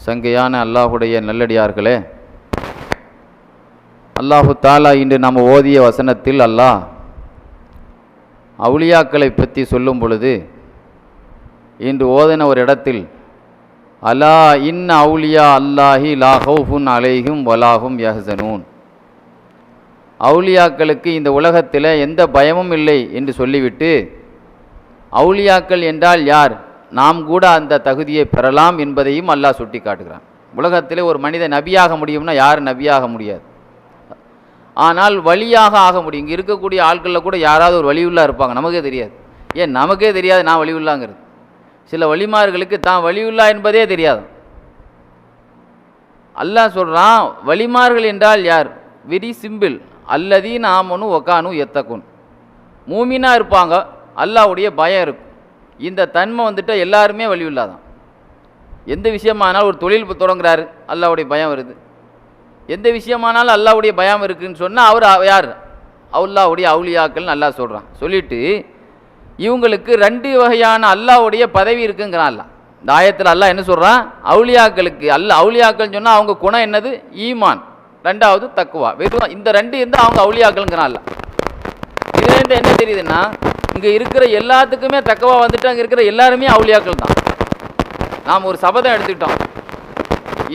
சங்கையான அல்லாஹுடைய நல்லடியார்களே. அல்லாஹு தாலா இன்று நாம் ஓதிய வசனத்தில் அல்லாஹ் அவுலியாக்களை பற்றி சொல்லும் பொழுது இன்று ஓதின ஒரு இடத்தில் அலா இன் அவுலியா அல்லாஹி லா ஹவுஃபுன் அலைஹும் வலாஹும் யஹ்சனூன். அவுலியாக்களுக்கு இந்த உலகத்தில் எந்த பயமும் இல்லை என்று சொல்லிவிட்டு அவுலியாக்கள் என்றால் யார்? நாம் கூட அந்த தகுதியை பெறலாம் என்பதையும் அல்லாஹ் சுட்டி காட்டுகிறான் உலகத்திலே ஒரு மனிதன் நபியாக முடியும்னா யார் நபியாக முடியாது. ஆனால் வழியாக ஆக முடியும். இங்கே இருக்கக்கூடிய ஆட்களில் கூட யாராவது ஒரு வழியுள்ளா இருப்பாங்க. நமக்கே தெரியாது. ஏன்? நமக்கே தெரியாது நான் வழியுள்ளாங்கிறது சில வழிமார்களுக்கு தான் வழியுள்ளா என்பதே தெரியாது. அல்லாஹ் சொல்கிறான் வழிமார்கள் என்றால் யார்? வெரி சிம்பிள் அல்லதீன் ஆமனு ஒக்கானு எத்தக்குன் மூமினாக இருப்பாங்க. அல்லாவுடைய பயம் இருக்கும். இந்த தன்மை வந்துட்டு எல்லாருமே வலியுள்ளாதான் எந்த விஷயமானாலும் ஒரு தொழில் தொடங்குறாரு அல்லாவுடைய பயம் வருது. எந்த விஷயமானாலும் அல்லாவுடைய பயம் இருக்குன்னு சொன்னால் அவர் யார்? அவுல்லாவுடைய அவுளியாக்கள்னு நல்லா சொல்கிறான் சொல்லிட்டு இவங்களுக்கு ரெண்டு வகையான அல்லாஹ்வுடைய பதவி இருக்குங்கிறான் அல்லா இந்த ஆயத்தில் அல்லாஹ் என்ன சொல்கிறான் அவுளியாக்களுக்கு அல்ல அவுளியாக்கள்னு சொன்னால் அவங்க குணம் என்னது? ஈமான். ரெண்டாவது தக்குவா. வெறும் இந்த ரெண்டு இருந்தால் அவங்க அவுலியாக்கள்ங்கிறான் அல்லாஹ். இதுலேருந்து என்ன தெரியுதுன்னா இங்கே இருக்கிற எல்லாத்துக்குமே தக்கவா வந்துட்டு அங்கே இருக்கிற எல்லாருமே அவுளியாக்கள் தான். நாம் ஒரு சபதம் எடுத்துக்கிட்டோம்.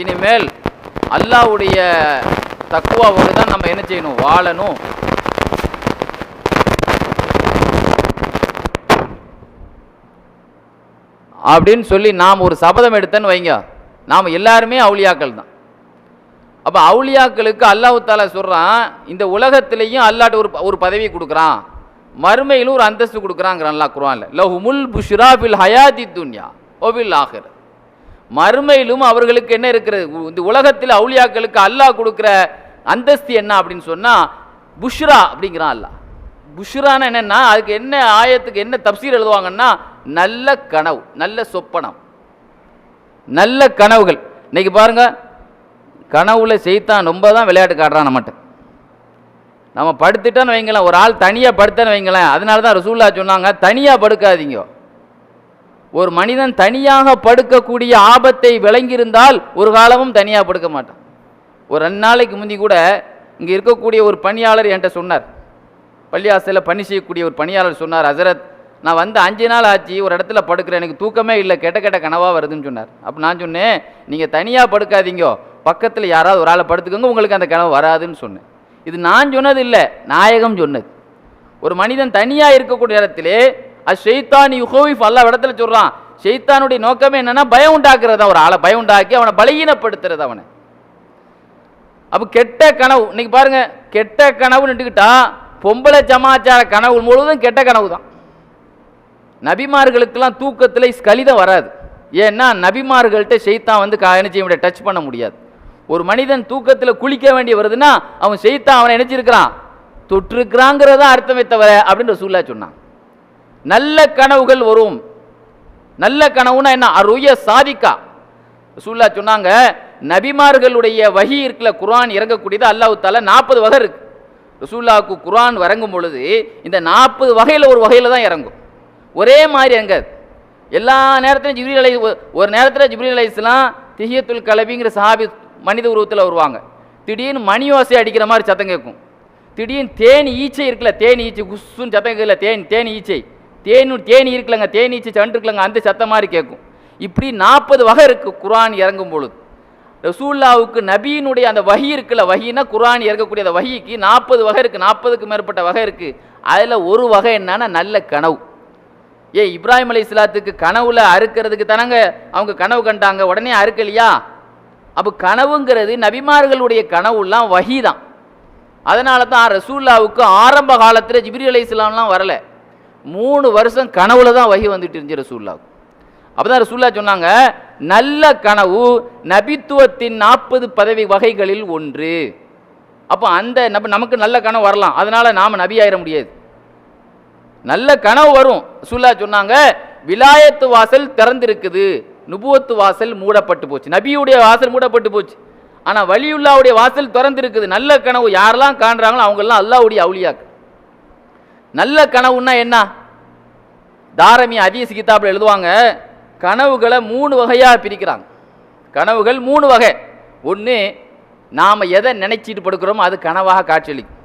இனிமேல் அல்லாஹ்வுடைய தக்குவாவோடு தான் நம்ம என்ன செய்யணும்? வாழணும். அப்படின்னு சொல்லி நாம் ஒரு சபதம் எடுத்தேன்னு வைங்க. நாம் எல்லாருமே அவுளியாக்கள் தான். அப்போ அவுளியாக்களுக்கு அல்லாஹு தாலா சொல்கிறான் இந்த உலகத்திலையும் அல்லாட்டு ஒரு ஒரு பதவி கொடுக்குறான். மறுமையிலும் ஒரு அந்தஸ்து கொடுக்குறாங்கிறான் அல்லாஹ் இல்லை லஹுமுல் புஷ்ரா பில் ஹயாதி துன்யா ஒபில் ஆஹிர் மறுமையிலும் அவர்களுக்கு என்ன இருக்கிறது? உ- இந்த உலகத்தில் அவுளியாக்களுக்கு அல்லாஹ் கொடுக்குற அந்தஸ்து என்ன அப்படின்னு சொன்னால் புஷ்ரா அப்படிங்கிறான் அல்லாஹ். புஷ்ரான்னு என்னென்னா அதுக்கு என்ன ஆயத்துக்கு என்ன தப்சீர் எழுதுவாங்கன்னா நல்ல கனவு நல்ல சொப்பனம் நல்ல கனவுகள். இன்னைக்கு பாருங்க கனவுல செய்தான் ரொம்ப தான் விளையாட்டு காட்டுறான் நம்மகிட்ட. நம்ம படுத்துட்டோன்னு வைங்களேன் ஒரு ஆள் தனியாக படுத்தேன்னு வைங்களேன் அதனால தான் ரசூல்லா சொன்னாங்க தனியாக படுக்காதீங்க. ஒரு மனிதன் தனியாக படுக்கக்கூடிய ஆபத்தை விளங்கியிருந்தால் ஒரு காலமும் தனியாக படுக்க மாட்டான். ஒரு ரெண்டு நாளைக்கு முந்தி கூட இங்கே இருக்கக்கூடிய ஒரு பணியாளர் என்கிட்ட சொன்னார். பள்ளியாசலில் பணி செய்யக்கூடிய ஒரு பணியாளர் சொன்னார் ஹசரத் நான் வந்து அஞ்சு நாள் ஆச்சு ஒரு இடத்துல படுக்கிறேன் எனக்கு தூக்கமே இல்லை கெட்ட கெட்ட கனவாக வருதுன்னு சொன்னார். அப்போ நான் சொன்னேன் நீங்கள் தனியாக படுக்காதீங்க பக்கத்தில் யாராவது ஒரு ஆளை படுத்துக்கோங்க உங்களுக்கு அந்த கனவு வராதுன்னு சொன்னேன். இது நான் சொன்னது இல்லை நாயகம் சொன்னது. ஒரு மனிதன் தனியாக இருக்கக்கூடிய இடத்திலே அது ஷெய்தான் யுகோவிஃப் அல்ல இடத்துல சொல்கிறான் ஷெய்தானுடைய நோக்கமே என்னென்னா பயம் உண்டாக்குறது ஒரு ஆளை பயம் உண்டாக்கி அவனை பலகீனப்படுத்துறது அவனை. அப்போ கெட்ட கனவு இன்னைக்கு பாருங்க கெட்ட கனவு நின்றுக்கிட்டா பொம்பளை சமாச்சார கனவு முழுவதும் கெட்ட கனவு தான் நபிமார்களுக்கெல்லாம் தூக்கத்தில் ஸ்கலிதம் வராது. ஏன்னா நபிமார்கள்ட்ட ஷெய்தான் வந்து கா- என்ன செய்ய முடியாது டச் பண்ண முடியாது. ஒரு மனிதன் தூக்கத்தில் குளிக்க வேண்டி வருதுன்னா அவன் செய்தான் அவனை நினைச்சிருக்கிறான். தொற்றுக்கிறாங்கிறதா அர்த்தமே தவிர அப்படின்னு ரசூல்லா சொன்னான். நல்ல கனவுகள் வரும். நல்ல கனவுனா என்ன? அருய சாதிக்கா. ரசூல்லா சொன்னாங்க நபிமார்களுடைய வகி இருக்கல குர்ஆன் இறங்கக்கூடியது அல்லாஹு தாலா நாற்பது வகை இருக்கு. ரசூல்லாவுக்கு குரான் இறங்கும் பொழுது இந்த நாற்பது வகையில் ஒரு வகையில் தான் இறங்கும். ஒரே மாதிரி இறங்காது எல்லா நேரத்திலும் ஜிப்ரீல் அலை ஒரு நேரத்தில் ஜிப்ரீல் அலைஸ்லாம் திஹியத்துல் கலபிங்கிற சஹாபி மனித உருவத்தில் வருவாங்க. திடீர்னு மணி ஓசை அடிக்கிற மாதிரி சத்தம் கேட்கும். திடீர்னு தேனி ஈச்சை இருக்குல்ல தேனி ஈச்சை குஸ்ஸுன்னு சத்தம் கேட்கல தேன் தேனி ஈச்சை. தேனு தேனி இருக்குல்லங்க தேனி ஈச்சை சண்டு இருக்குல்லங்க அந்த சத்தம் மாதிரி கேட்கும். இப்படி நாற்பது வகை இருக்குது குரான் இறங்கும் பொழுது. ரசூல்லாவுக்கு நபியினுடைய அந்த வகி இருக்குல்ல வகினா குரான் இறக்கக்கூடிய அந்த வகிக்கு நாற்பது வகை இருக்குது நாற்பதுக்கு மேற்பட்ட வகை இருக்குது அதில் ஒரு வகை என்னன்னா நல்ல கனவு. ஏ இப்ராஹிம் அலி இஸ்லாத்துக்கு கனவுல அறுக்கிறதுக்கு தானங்க அவங்க கனவு கண்டாங்க உடனே அறுக்கலையா? அப்போ கனவுங்கிறது நபிமார்களுடைய கனவுலாம் வகி தான் அதனால தான் ரசூல்லாவுக்கு ஆரம்ப காலத்தில் ஜிப்ரி அலி இஸ்லாம்லாம் வரல. மூணு வருஷம் கனவுல தான் வகி வந்துட்டு இருந்துச்சு ரசூல்லாவுக்கு. அப்போ தான் ரசூல்லா சொன்னாங்க நல்ல கனவு நபித்துவத்தின் நாற்பது பதவி வகைகளில் ஒன்று. அப்போ அந்த நம்ம நமக்கு நல்ல கனவு வரலாம். அதனால் நாம் நபி ஆயிட முடியாது. நல்ல கனவு வரும். ரசூல்லா சொன்னாங்க விலாயத்து வாசல் திறந்திருக்குது. நுபுவத்து வாசல் மூடப்பட்டு போச்சு. நபியுடைய வாசல் மூடப்பட்டு போச்சு. ஆனால் வலியுல்லாவுடைய வாசல் திறந்திருக்குது. நல்ல கனவு யாரெல்லாம் காண்றாங்களோ அவங்கெல்லாம் அல்லாவுடைய அவுளியாக்கு நல்ல கனவுன்னா என்ன? தாரமி அதீஸ் கிதாபில் எழுதுவாங்க கனவுகளை மூணு வகையாக பிரிக்கிறாங்க. கனவுகள் மூணு வகை. ஒன்று நாம் எதை நினைச்சிட்டு படுக்கிறோமோ அது கனவாக காட்சியளிக்கும்.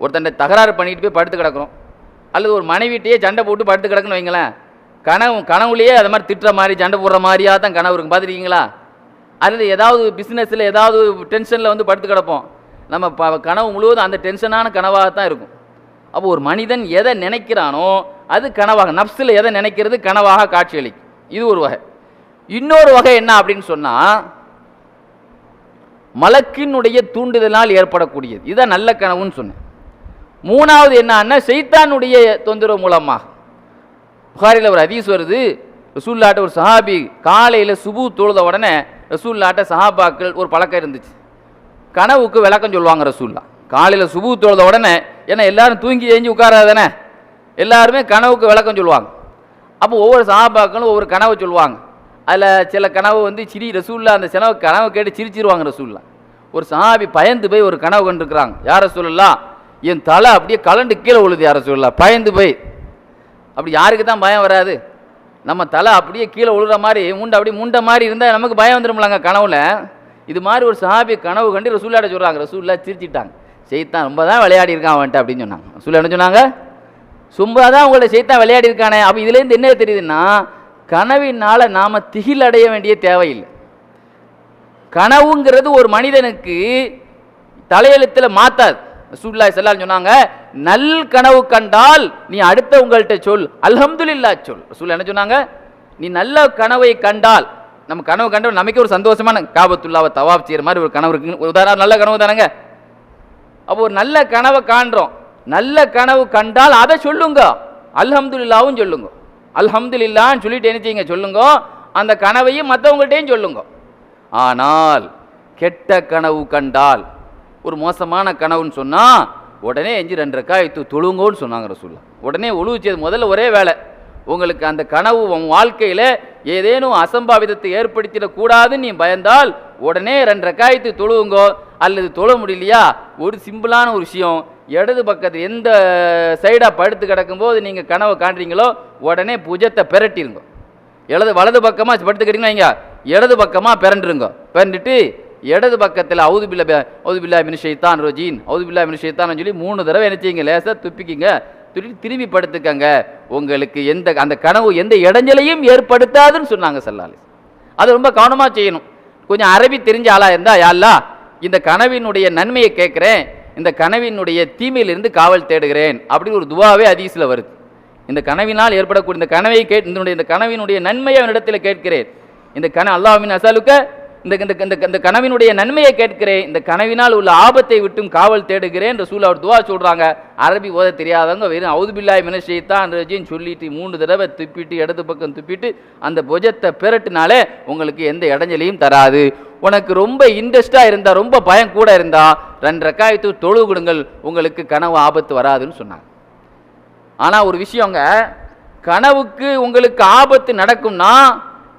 ஒருத்தன் தகராறு பண்ணிட்டு போய் படுத்து கிடக்கிறோம். அல்லது ஒரு மனைவிட்டையே சண்டை போட்டு படுத்து கிடக்குன்னு வைங்களேன். கனவு கனவுலேயே அது மாதிரி திட்டுற மாதிரி சண்டை போடுற மாதிரியாக தான் கனவு இருக்கும். பார்த்துருக்கீங்களா? அதில் ஏதாவது பிஸ்னஸில் ஏதாவது டென்ஷனில் வந்து படுத்து கிடப்போம். நம்ம ப கனவு முழுவதும் அந்த டென்ஷனான கனவாக தான் இருக்கும். அப்போ ஒரு மனிதன் எதை நினைக்கிறானோ அது கனவாக நப்ஸில் எதை நினைக்கிறது கனவாக காட்சியளிக்கும். இது ஒரு வகை. இன்னொரு வகை என்ன அப்படின்னு சொன்னால் மலக்கினுடைய தூண்டுதலால் ஏற்படக்கூடியது. இதை நல்ல கனவுன்னு சொன்னேன். மூணாவது என்னன்னா செய்தானுடைய தொந்தரவு மூலமாக. புகாரியில் ஒரு ஹதீஸ் வருது. ரசூல்லாட்ட ஒரு சஹாபி காலையில் சுபு தொழுத உடனே ரசூல்லாட்ட சஹாபாக்கள் ஒரு பழக்கம் இருந்துச்சு. கனவுக்கு விளக்கம் சொல்லுவாங்க ரசூல்லா காலையில் சுபு தொழுத உடனே ஏன்னா எல்லாரும் தூங்கி ஏஞ்சி உட்காராதானே எல்லாருமே கனவுக்கு விளக்கம் சொல்லுவாங்க. அப்போ ஒவ்வொரு சஹாபாக்களும் ஒவ்வொரு கனவை சொல்லுவாங்க. அதில் சில கனவு வந்து சிரி ரசூல்லா அந்த கனவு கனவு கேட்டு சிரிச்சிருவாங்க ரசூல்லா ஒரு சஹாபி பயந்து போய் ஒரு கனவு கண்டுருக்குறாங்க. யார சொல்லலாம் என் தலை அப்படியே கலண்டு கீழே விழுது யார சொல்லலாம் பயந்து போய். அப்படி யாருக்கு தான் பயம் வராது. நம்ம தலை அப்படியே கீழே விழுற மாதிரி முண்டை அப்படியே முண்டை மாதிரி இருந்தால் நமக்கு பயம் வந்துடும்லாங்க கனவுல. இது மாதிரி ஒரு சஹாபி கனவு கண்டு ரசூல்லாட்ட சொல்கிறாங்க ரசூல்லா சிரிச்சிட்டாங்க. செய்தான் ரொம்ப தான் விளையாடி இருக்கான் அவன்ட்டு அப்படின்னு சொன்னாங்க. ரசூல்லா என்ன சொன்னாங்க? சும்மா தான் உங்கள்ட்ட செய்தான் விளையாடி இருக்கானே. அப்போ இதுலேருந்து என்ன தெரியுதுன்னா கனவினால் நாம் திகில் அடைய வேண்டிய தேவையில்லை. கனவுங்கிறது ஒரு மனிதனுக்கு தலையெழுத்தில் மாற்றாது ரசூல்லா செல்லால் சொன்னாங்க நல் கனவு கண்டால் நீ அடுத்தவங்கள்ட்ட சொல். அல்ஹம்துல்லா சொல். ரசூல் என்ன சொன்னாங்க? நீ நல்ல கனவை கண்டால் நம்ம கனவு கண்டோம் நமக்கு ஒரு சந்தோஷமான காபத்துள்ளாவை தவாப் செய்கிற மாதிரி ஒரு கனவு இருக்கு. உதாரணம் நல்ல கனவு தானங்க? அப்போ ஒரு நல்ல கனவை காண்றோம். நல்ல கனவு கண்டால் அதை சொல்லுங்க. அல்ஹம்துல்லாவும் சொல்லுங்க. அல்ஹம்துல்லான்னு சொல்லிட்டு என்ன செய்யுங்க? சொல்லுங்க. அந்த கனவையும் மற்றவங்கள்ட்டையும் சொல்லுங்க. ஆனால் கெட்ட கனவு கண்டால் ஒரு மோசமான கனவுன்னு சொன்னால் உடனே எஞ்சி ரெண்டு ரக்காயத்து தொழுங்கோன்னு சொன்னாங்க ரசூல்லா உடனே ஒழுவிச்சது முதல்ல ஒரே வேலை உங்களுக்கு அந்த கனவு உன் வாழ்க்கையில் ஏதேனும் அசம்பாவிதத்தை ஏற்படுத்திடக்கூடாதுன்னு நீ பயந்தால் உடனே ரெண்டு ரக்காயத்து தொழுவுங்கோ அல்லது தொழ முடியலையா? ஒரு சிம்பிளான ஒரு விஷயம் இடது பக்கத்து எந்த சைடாக படுத்து கிடக்கும்போது நீங்கள் கனவை காண்றீங்களோ உடனே புஜத்தை பெரட்டிருங்க. இடது வலது பக்கமாக படுத்துக்கிட்டீங்கன்னா வைங்க இடது பக்கமாக பிறண்டுருங்க பிறண்டுட்டு இடது பக்கத்தில் அவுது பில்லா அவுது பில்லா மின் ஷைத்தான் ரோஜீன் அவுது பில்லா மின் ஷைத்தான் சொல்லி மூணு தடவை நினைச்சிங்க லேசாக துப்பிக்கிங்க. துப்பி திரும்பி படுத்துக்கங்க. உங்களுக்கு எந்த அந்த கனவு எந்த இடைஞ்சலையும் ஏற்படுத்தாதுன்னு சொன்னாங்க சல்லாலி. அது ரொம்ப கவனமாக செய்யணும். கொஞ்சம் அரபி தெரிஞ்ச ஆளாக இருந்தால் யாழ்லா இந்த கனவினுடைய நன்மையை கேட்குறேன் இந்த கனவினுடைய தீமையிலிருந்து காவல் தேடுகிறேன் அப்படின்னு ஒரு துவாவே அதீஸில் வருது. இந்த கனவினால் ஏற்படக்கூடிய இந்த கனவை கேட் இதனுடைய இந்த கனவினுடைய நன்மையை அவனிடத்தில் கேட்கிறேன். இந்த கன அல்லாஹின் அசலுக்க இந்த இந்த இந்த இந்த கனவினுடைய நன்மையை கேட்கிறேன். இந்த கனவினால் உள்ள ஆபத்தை விட்டும் காவல் தேடுகிறேன் ரசூல் அவர் துவா சொல்கிறாங்க அரபி ஓத தெரியாதவங்க வெறும் அவுதுபில்லாய் மினஷைத்தான் ரஜின்னு சொல்லிட்டு மூணு தடவை துப்பிட்டு இடது பக்கம் துப்பிட்டு அந்த புஜத்தை பெரட்டினாலே உங்களுக்கு எந்த இடைஞ்சலையும் தராது. உனக்கு ரொம்ப இன்ட்ரெஸ்டாக இருந்தால் ரொம்ப பயம் கூட இருந்தால் ரெண்டு ரக்காயத்து தொழுவு கொடுங்கள் உங்களுக்கு கனவு ஆபத்து வராதுன்னு சொன்னாங்க. ஆனால் ஒரு விஷயங்க கனவுக்கு உங்களுக்கு ஆபத்து நடக்கும்னா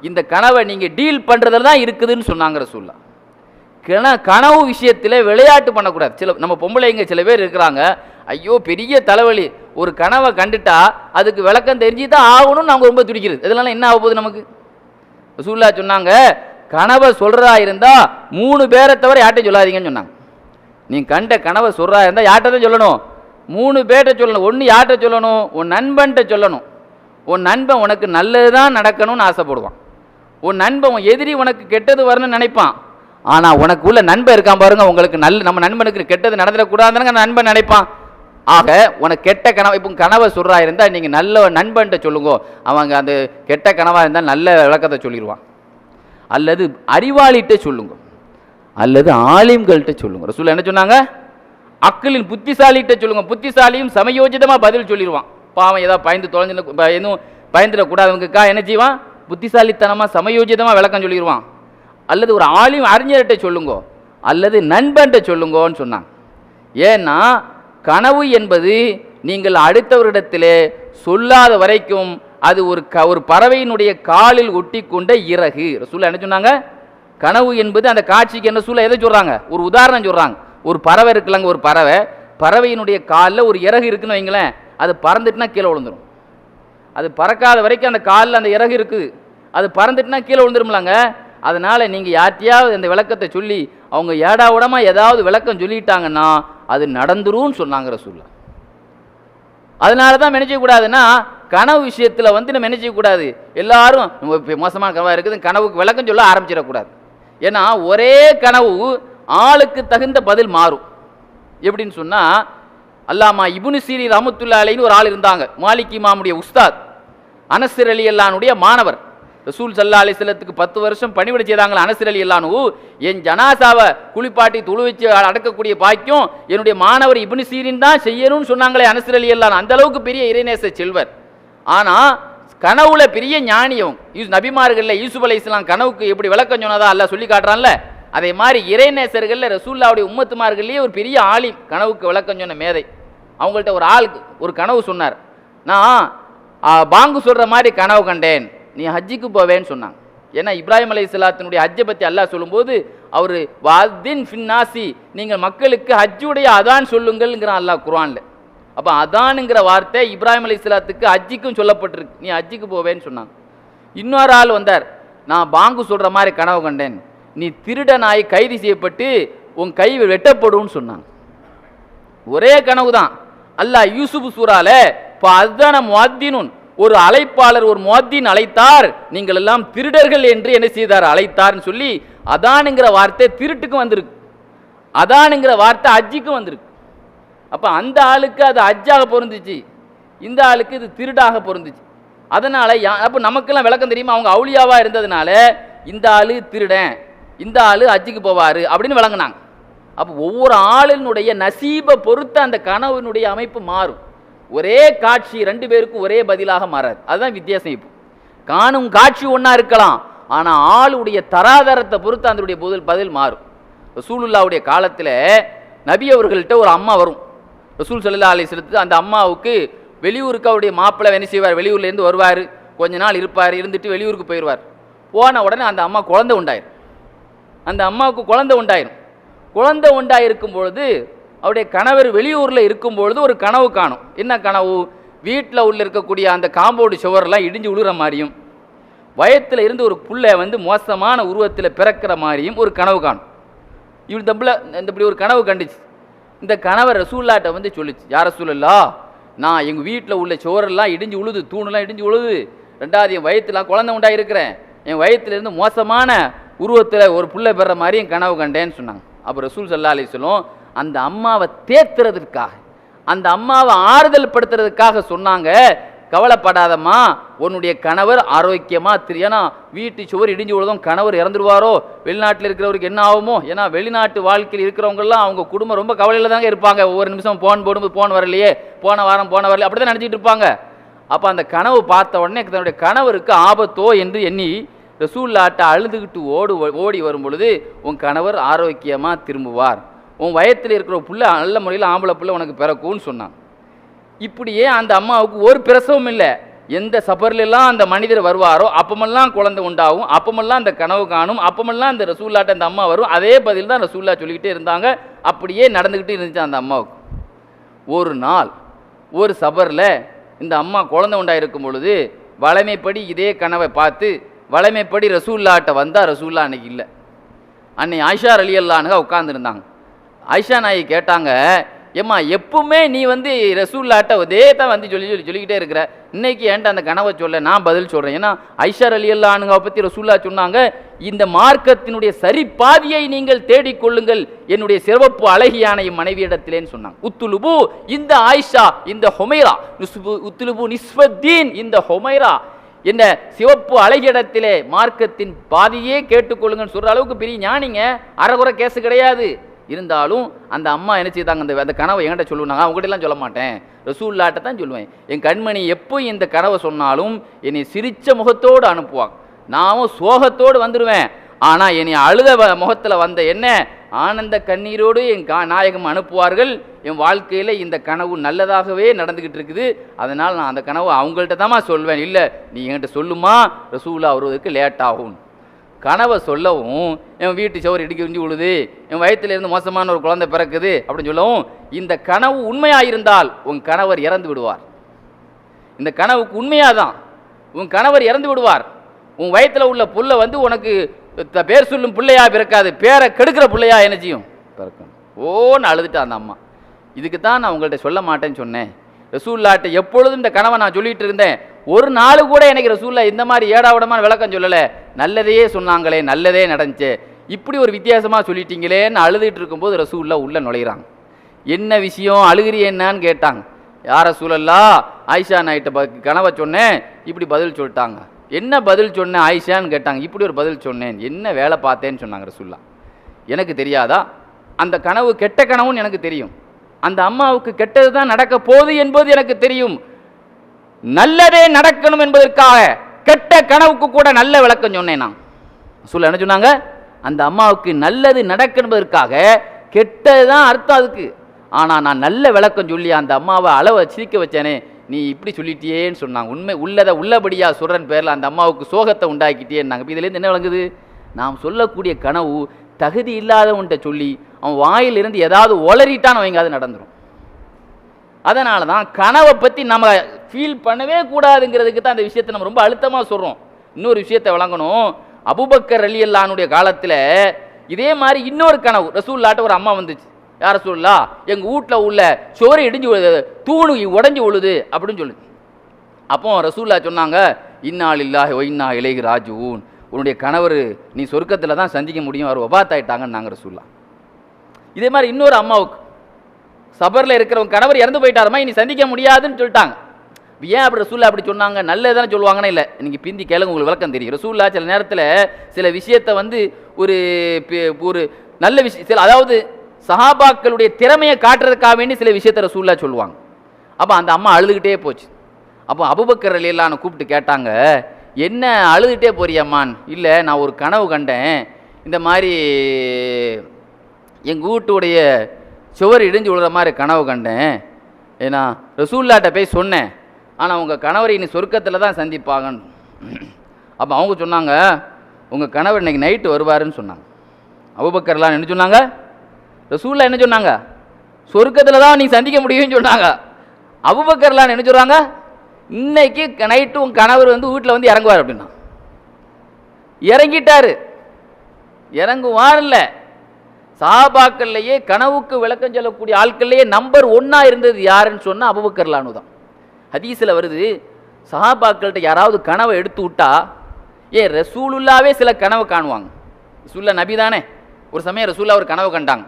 இந்த கனவை நீங்கள் டீல் பண்ணுறதுல தான் இருக்குதுன்னு சொன்னாங்க ரசூல்லா கன கனவு விஷயத்தில் விளையாட்டு பண்ணக்கூடாது. சில நம்ம பொம்பளைங்க சில பேர் இருக்கிறாங்க ஐயோ பெரிய தலைவலி. ஒரு கனவை கண்டுட்டா அதுக்கு விளக்கம் தெரிஞ்சு தான் ஆகணும்னு நாங்கள் ரொம்ப துடிக்கிறது. இதெல்லாம் என்ன ஆக போகுது நமக்கு? ரசூல்லா சொன்னாங்க கனவை சொல்கிறதா இருந்தால் மூணு பேரை தவிர யார்கிட்ட சொல்லாதீங்கன்னு சொன்னாங்க. நீ கண்ட கனவை சொல்கிறா இருந்தால் யார்கிட்ட தான் சொல்லணும்? மூணு பேர்கிட்ட சொல்லணும். ஒன்று யார்கிட்ட சொல்லணும்? உன் நண்பன்கிட்ட சொல்லணும். உன் நண்பன் உனக்கு நல்லது தான் நடக்கணும்னு ஆசைப்படுவான். உன் நண்பன் உன் எதிரி உனக்கு கெட்டது வரணும்னு நினைப்பான். ஆனால் உனக்கு உள்ள நண்பன் இருக்கான் பாருங்க உங்களுக்கு நல்ல நம்ம நண்பனுக்கு கெட்டது நடந்துடக்கூடாதுன்னு நண்பன் நினைப்பான். ஆக உனக்கு கெட்ட கனவை இப்போ கனவை சொல்கிறா இருந்தால் நீங்கள் நல்ல நண்பன்கிட்ட சொல்லுங்க. அவங்க அந்த கெட்ட கனவாக இருந்தால் நல்ல விளக்கத்தை சொல்லிடுவான் அல்லது அறிவாளிகிட்ட சொல்லுங்க. அல்லது ஆலிம்கள்கிட்ட சொல்லுங்க. ரசூல் என்ன சொன்னாங்க? அக்களின் புத்திசாலிகிட்ட சொல்லுங்க. புத்திசாலியும் சமயோஜிதமாக பதில் சொல்லிடுவான் பாவம் ஏதாவது பயந்து தொலைஞ்சு எதுவும் பயந்துடக்கூடாதவங்கக்கா என்ன செய்வான்? புத்திசாலித்தனமாக சமயோஜிதமாக விளக்கம் சொல்லிடுவான் அல்லது ஒரு ஆலிம் அறிஞர்கிட்ட சொல்லுங்கோ அல்லது நண்பன்கிட்ட சொல்லுங்கோன்னு சொன்னாங்க ஏன்னா கனவு என்பது நீங்கள் அடுத்தவரிடத்திலே சொல்லாத வரைக்கும் அது ஒரு க ஒரு பறவையினுடைய காலில் ஒட்டி கொண்ட இறகு. ரசூலா என்ன சொன்னாங்க? கனவு என்பது அந்த காட்சிக்கு என்ன சூழல் எதை சொல்கிறாங்க ஒரு உதாரணம் சொல்கிறாங்க ஒரு பறவை இருக்குல்லங்க ஒரு பறவை. பறவையினுடைய காலில் ஒரு இறகு இருக்குன்னு வைங்களேன். அது பறந்துட்டுனா கீழே விழுந்துடும் அது பறக்காத வரைக்கும் அந்த காலில் அந்த இறகு இருக்குது. அது பறந்துட்டுனா கீழே விழுந்துரும்லாங்க. அதனால் நீங்கள் யார்ட்டையாவது அந்த விளக்கத்தை சொல்லி அவங்க ஏடா உடமா ஏதாவது விளக்கம் சொல்லிட்டாங்கன்னா அது நடந்துரும்னு சொன்னாங்கிற சொல்ல அதனால தான் நினைச்சக்கூடாதுன்னா கனவு விஷயத்தில் வந்து நம்ம நினைச்சக்கூடாது எல்லாரும் நம்ம மோசமான கனவாக இருக்குது கனவுக்கு விளக்கம் சொல்ல ஆரம்பிச்சிடக்கூடாது. ஏன்னா ஒரே கனவு ஆளுக்கு தகுந்த பதில் மாறும். எப்படின்னு சொன்னால் அல்லாமா இபுனு சீரி ரமத்துல்லா அலைன்னு ஒரு ஆள் இருந்தாங்க. மாலிக் இமாமுடைய உஸ்தாத் அனசர் அலி அல்லானுடைய மாணவர். ரசூல் சல்லா அலிஸ்லத்துக்கு பத்து வருஷம் பணிவிட செய்தாங்களா அனசர் அலி இல்லானு என் ஜனாசாவை குளிப்பாட்டி துளு வச்சு அடக்கக்கூடிய பாக்கியம் என்னுடைய மாணவர் இப்னு சீரின் தான் செய்யணும்னு சொன்னாங்களே அனசர் அலி இல்லானு அந்த அளவுக்கு பெரிய இறைநேச செல்வர். ஆனால் கனவுல பெரிய ஞானியும் யூஸ் நபிமார்களில் யூசுப் அலி இஸ்லாம் கனவுக்கு எப்படி விளக்கம் சொன்னதா அல்ல சொல்லி காட்டுறான்ல? அதே மாதிரி இறைநேசர்களில் ரசூல்லாவுடைய உம்மத்துமார்கள்லேயே ஒரு பெரிய ஆளி கனவுக்கு விளக்கம் சொன்ன மேதை. அவங்கள்ட்ட ஒரு ஆளுக்கு ஒரு கனவு சொன்னார். நான் பாங்கு சொல்கிற மாதிரி கனவு கண்டேன். நீ ஹஜ்ஜிக்கு போவேன்னு சொன்னாங்க. ஏன்னா இப்ராஹிம் அலை இஸ்லாத்தினுடைய ஹஜ்ஜை பற்றி அல்லாஹ் சொல்லும்போது அவர் வாதின் ஃபின்னாசி நீங்கள் மக்களுக்கு ஹஜ்ஜுடைய அதான் சொல்லுங்கள்ங்கிறான் அல்லாஹ் குரானில் அப்போ அதானுங்கிற வார்த்தை இப்ராஹிம் அலி இஸ்லாத்துக்கு ஹஜ்ஜிக்கும் சொல்லப்பட்டிருக்கு. நீ ஹஜ்ஜிக்கு போவேன்னு சொன்னாங்க. இன்னொரு ஆள் வந்தார் நான் பாங்கு சொல்கிற மாதிரி கனவு கண்டேன். நீ திருடனாய் கைது செய்யப்பட்டு உன் கை வெட்டப்படும்னு சொன்னாங்க. ஒரே கனவு தான் அல்லாஹ் யூசுப் சூறால இப்போ அதான முவாத்தினுன். ஒரு அழைப்பாளர் ஒரு மோத்தின் அழைத்தார் நீங்கள் எல்லாம் திருடர்கள் என்று என்ன செய்தார்? அழைத்தார்னு சொல்லி அதானுங்கிற வார்த்தை திருட்டுக்கும் வந்திருக்கு. அதானுங்கிற வார்த்தை அஜ்ஜிக்கும் வந்திருக்கு. அப்போ அந்த ஆளுக்கு அது அஜ்ஜாக பொருந்துச்சு. இந்த ஆளுக்கு இது திருடாக பொருந்துச்சு. அதனால் யா அப்போ நமக்கெல்லாம் விளக்கம் தெரியுமா? அவங்க அவுளியாவாக இருந்ததுனால இந்த ஆளு திருடன் இந்த ஆளு அஜிக்கு போவார் அப்படின்னு விளங்கினாங்க. அப்போ ஒவ்வொரு ஆளினுடைய நசீபை பொறுத்து அந்த கனவினுடைய அமைப்பு மாறும். ஒரே காட்சி ரெண்டு பேருக்கும் ஒரே பதிலாக மாறாது. அதுதான் வித்தியாசம் இப்போ. காணும் காட்சி ஒன்றா இருக்கலாம் ஆனால் ஆளுடைய தராதரத்தை பொறுத்து அதனுடைய பதில் பதில் மாறும். ரசூலுல்லாவுடைய காலத்தில் நபி அவர்கள்ட்ட ஒரு அம்மா வரும். ரசூல் சல்லா அலிஸ்லத்து அந்த அம்மாவுக்கு வெளியூருக்கு அவருடைய மாப்பிள்ளை என்ன செய்வார் வெளியூர்லேருந்து வருவார் கொஞ்ச நாள் இருப்பார் இருந்துட்டு வெளியூருக்கு போயிடுவார் போன உடனே அந்த அம்மா குழந்தை உண்டாயிரும். அந்த அம்மாவுக்கு குழந்தை உண்டாயிரும். குழந்தை உண்டாயிருக்கும் பொழுது அவருடைய கணவர் வெளியூரில் இருக்கும் பொழுது ஒரு கனவு காணும். என்ன கனவு? வீட்டில் உள்ள இருக்கக்கூடிய அந்த காம்பவுண்டு சுவரெல்லாம் இடிஞ்சு விழுகிற மாதிரியும் வயத்தில் இருந்து ஒரு புள்ளை வந்து மோசமான உருவத்தில் பிறக்கிற மாதிரியும் ஒரு கனவு காணும். இவன் தம்பில் இந்த இப்படி ஒரு கனவு கண்டுச்சு. இந்த கணவர் ரசூல்லாட்ட வந்து சொல்லிச்சு யார சூழல்லா நான் எங்கள் வீட்டில் உள்ள சுவரெல்லாம் இடிஞ்சு உழுது தூணெல்லாம் இடிஞ்சு உழுது ரெண்டாவது என் வயிற்றுலாம் குழந்தை உண்டாயிருக்கிறேன் என் வயித்துல இருந்து மோசமான உருவத்தில் ஒரு புள்ளை பெற மாதிரி என் கனவு கண்டேன்னு சொன்னாங்க. அப்போ ரசூல் சல்லா அலிஸ்லும் அந்த அம்மாவை தேத்துறதுக்காக அந்த அம்மாவை ஆறுதல் படுத்துறதுக்காக சொன்னாங்க கவலைப்படாதம்மா உன்னுடைய கணவர் ஆரோக்கியமாக திரு ஏன்னா வீட்டு சுவர் இடிஞ்சு விழுதும் கணவர் இறந்துருவாரோ வெளிநாட்டில் இருக்கிறவருக்கு என்ன ஆகுமோ ஏன்னா வெளிநாட்டு வாழ்க்கையில் இருக்கிறவங்கெல்லாம் அவங்க குடும்பம் ரொம்ப கவலையில் தாங்க இருப்பாங்க. ஒவ்வொரு நிமிஷம் போன் போடும்போது போன் வரலையே போன வாரம் போன வரலையே அப்படி தான் நினச்சிட்டு இருப்பாங்க. அப்போ அந்த கனவு பார்த்த உடனே தன்னுடைய கணவருக்கு ஆபத்தோ என்று எண்ணி ரசூல்லாட்டை அழுதுகிட்டு ஓடு ஓடி வரும் பொழுது உன் கணவர் ஆரோக்கியமாக திரும்புவார். உன் வயத்தில் இருக்கிற புள்ள நல்ல முறையில் ஆம்பளை புள்ள உனக்கு பிறக்கும்னு சொன்னான். இப்படியே அந்த அம்மாவுக்கு ஒரு பிரசவம் இல்லை. எந்த சபர்லாம் அந்த மனிதர் வருவாரோ அப்பமெல்லாம் குழந்தை உண்டாகும் அப்பமெல்லாம் அந்த கனவு காணும் அப்பமெல்லாம் அந்த ரசூல்லாட்ட அந்த அம்மா வரும் அதே பதில் தான் ரசூல்லா சொல்லிக்கிட்டே இருந்தாங்க. அப்படியே நடந்துக்கிட்டு இருந்துச்சு அந்த அம்மாவுக்கு. ஒரு நாள் ஒரு சபரில் இந்த அம்மா குழந்தை உண்டாயிருக்கும் பொழுது வளமைப்படி இதே கனவை பார்த்து வளமைப்படி ரசூல்லாட்ட வந்தால் ரசூல்லா அன்னைக்கு இல்லை. அன்னை ஆயிஷா அலி அல்லானுங்க உட்காந்துருந்தாங்க ஆயிஷா நாயி கேட்டாங்க ஏம்மா எப்பவுமே நீ வந்து ரசூல்லாட்ட இதே தான் வந்து சொல்லி சொல்லி சொல்லிக்கிட்டே இருக்கிற. இன்னைக்கு ஏன்டா அந்த கனவை சொல்ல நான் பதில் சொல்கிறேன் ஏன்னா ஐஷார் அலி அல்லானுங்க பற்றி ரசூல்லா சொன்னாங்க இந்த மார்க்கத்தினுடைய சரி பாதியை நீங்கள் தேடிக்கொள்ளுங்கள் என்னுடைய சிறப்பு அழகியான என் மனைவியிடத்திலேன்னு சொன்னாங்க. உத்துலுபு இந்த ஆயிஷா இந்த ஹொமைரா நுஸ்பு உத்துலுபு நிஸ்வத்தீன் இந்த ஹொமைரா என்ன சிவப்பு அழகிடத்திலே மார்க்கத்தின் பாதியே கேட்டுக்கொள்ளுங்கன்னு சொல்கிற அளவுக்கு பெரிய ஞானிங்க. அறகுறை கேஸு கிடையாது. இருந்தாலும் அந்த அம்மா என்ன செய்தாங்க? அந்த அந்த கனவை என்கிட்ட சொல்லுவாங்க அவங்ககிட்டலாம் சொல்ல மாட்டேன். ரசூல்லாட்ட தான் சொல்லுவேன். என் கண்மணி எப்போ இந்த கனவை சொன்னாலும் என்னை சிரித்த முகத்தோடு அனுப்புவாங்க. நானும் சோகத்தோடு வந்துடுவேன் ஆனால் என்னை அழுத வ- வந்த என்ன? ஆனந்த கண்ணீரோடு என் கா நாயகம் அனுப்புவார்கள். என் வாழ்க்கையில் இந்த கனவு நல்லதாகவே நடந்துக்கிட்டு இருக்குது. அதனால் நான் அந்த கனவு அவங்கள்ட்ட தான் சொல்வேன். இல்லை நீ என்கிட்ட சொல்லுமா ரசூலா வருவதற்கு லேட் ஆகும். கனவை சொல்லவும் என் வீட்டு சவர் இடிக்க இடிஞ்சு விழுது என் வயித்துல இருந்து மோசமான ஒரு குழந்தை பிறக்குது அப்படின்னு சொல்லவும் இந்த கனவு உண்மையாயிருந்தால் உன் கணவர் இறந்து விடுவார். இந்த கனவுக்கு உண்மையாக தான் உன் கணவர் இறந்து விடுவார். உன் வயத்தில் உள்ள புல்லை வந்து உனக்கு த- பேர் சொல்லும் பிள்ளையா பிறக்காது பேரை கெடுக்கிற பிள்ளையா என்ன செய்யும்? பிறக்கும். ஓன்னு அழுதுட்டா அந்த அம்மா. இதுக்கு தான் நான் உங்கள்கிட்ட சொல்ல மாட்டேன்னு சொன்னேன். ரசூல்லாட்ட எப்பொழுதும் இந்த கனவை நான் சொல்லிட்டு இருந்தேன். ஒரு நாள் கூட எனக்கு ரசூல்லா இந்த மாதிரி ஏடாவிடமான விளக்கம் சொல்லலை. நல்லதையே சொன்னாங்களே நல்லதே நடந்துச்சு. இப்படி ஒரு வித்தியாசமாக சொல்லிட்டீங்களேன்னு அழுதுகிட்டு இருக்கும்போது ரசூல்லா உள்ளே நுழையிறாங்க. என்ன விஷயம்? அழுகிறிய என்னன்னு கேட்டாங்க. யார சூழல்லா ஆயிஷா நாயிட்ட ப கனவை சொன்னேன் இப்படி பதில் சொல்லிட்டாங்க. என்ன பதில் சொன்னேன் ஆயிஷான்னு கேட்டாங்க. இப்படி ஒரு பதில் சொன்னேன். என்ன வேலை பார்த்தேன்னு சொன்னாங்க ரசூல்லா எனக்கு தெரியாதா? அந்த கனவு கெட்ட கனவுன்னு எனக்கு தெரியும். அந்த அம்மாவுக்கு கெட்டது தான் நடக்க போகுது என்பது எனக்கு தெரியும். நல்லதே நடக்கணும் என்பதற்காக கெட்ட கனவுக்கு கூட நல்ல விளக்கம் சொன்னேன் நான். சொல்ல என்ன சொன்னாங்க? அந்த அம்மாவுக்கு நல்லது நடக்கணுவதற்காக கெட்டது தான் அர்த்தம் அதுக்கு. ஆனால் நான் நல்ல விளக்கம் சொல்லி அந்த அம்மாவை அளவை சிரிக்க வச்சேனே நீ இப்படி சொல்லிட்டியேன்னு சொன்னாங்க. உண்மை உள்ளதை உள்ளபடியாக சொல்கிறன் பேரில் அந்த அம்மாவுக்கு சோகத்தை உண்டாக்கிட்டேன்னாங்க இப்போ இதுலேருந்து என்ன விளங்குது? நாம் சொல்லக்கூடிய கனவு தகுதி இல்லாதவன்கிட்ட சொல்லி அவன் வாயிலிருந்து ஏதாவது ஒளறிட்டான்னு வைங்க அது நடந்துடும் அதனால தான் கனவை பற்றி நம்ம ஃபீல் பண்ணவே கூடாதுங்கிறதுக்கு தான் அந்த விஷயத்தை நம்ம ரொம்ப அழுத்தமாக சொல்கிறோம் இன்னொரு விஷயத்தை வழங்கணும். அபுபக்கர் அலி அல்லானுடைய காலத்தில் இதே மாதிரி இன்னொரு கனவு. ரசூல்லாட்ட ஒரு அம்மா வந்துச்சு. யார் ரசூல்லா எங்கள் வீட்டில் உள்ள சோறு இடிஞ்சு விழுது தூணு உடஞ்சி விழுது அப்படின்னு சொல்லுது அப்போ ரசூல்லா சொன்னாங்க இன்னால் இல்லாஹ் ஒயின்னா இலைகு ராஜூன் உன்னுடைய கணவர் நீ சொர்க்கத்தில் தான் சந்திக்க முடியும். அவர் ஒபாத்தாயிட்டாங்கன்னு நாங்கள் ரசூல்லா இதே மாதிரி இன்னொரு அம்மாவுக்கு சபரில் இருக்கிறவங்க கணவர் இறந்து போயிட்டாருமா? இனி சந்திக்க முடியாதுன்னு சொல்லிட்டாங்க. ஏன் அப்படி ரசூல்லா அப்படி சொன்னாங்க? நல்லதானே சொல்லுவாங்கன்னா இல்லை. நீங்கள் பிந்தி கேளுங்க உங்களுக்கு விளக்கம் தெரியும். ரசூல்லா சில நேரத்தில் சில விஷயத்தை வந்து ஒரு ஒரு நல்ல விஷயம் சில அதாவது சஹாபாக்களுடைய திறமையை காட்டுறதுக்காக வேண்டி சில விஷயத்தை ரசூல்லா சொல்லுவாங்க. அப்போ அந்த அம்மா அழுதுகிட்டே போச்சு. அப்போ அபுபக்கர் அலியல்லான்னு கூப்பிட்டு கேட்டாங்க என்ன அழுதுகிட்டே போறியம்மான்? இல்லை நான் ஒரு கனவு கண்டேன். இந்த மாதிரி எங்கள் வீட்டுடைய சுவர் இடிஞ்சு விழுற மாதிரி கனவு கண்டேன். ஏன்னா ரசூல்லாட்ட போய் சொன்னேன். ஆனால் உங்கள் கணவர் இனி சொர்க்கத்தில் தான் சந்திப்பாங்கன்னு. அப்போ அவங்க சொன்னாங்க உங்கள் கணவர் இன்னைக்கு நைட்டு வருவாருன்னு சொன்னாங்க. அபுபக்கர்லாம் என்ன சொன்னாங்க? ரசூல்லா என்ன சொன்னாங்க? சொர்க்கத்தில் தான் நீ சந்திக்க முடியும்னு சொன்னாங்க. அபுபக்கர்லாம் என்ன சொல்கிறாங்க இன்னைக்கு நைட்டு உன் கணவர் வந்து வீட்டில் வந்து இறங்குவார் அப்படின்னா. இறங்கிட்டாரு. இறங்குவார் இல்லை சாபாக்கள்லையே கனவுக்கு விளக்கம் சொல்லக்கூடிய ஆட்கள்லேயே நம்பர் ஒன்றா இருந்தது யாருன்னு சொன்னால் அபுபக்கர்லானு தான் ஹதீஸில் வருது சஹாபாக்கள்கிட்ட யாராவது கனவை எடுத்து விட்டா ஏ ரசூலுல்லாவே சில கனவை காணுவாங்க. ரசூல்லா நபி தானே. ஒரு சமயம் ரசூல்லா ஒரு கனவு கண்டாங்க.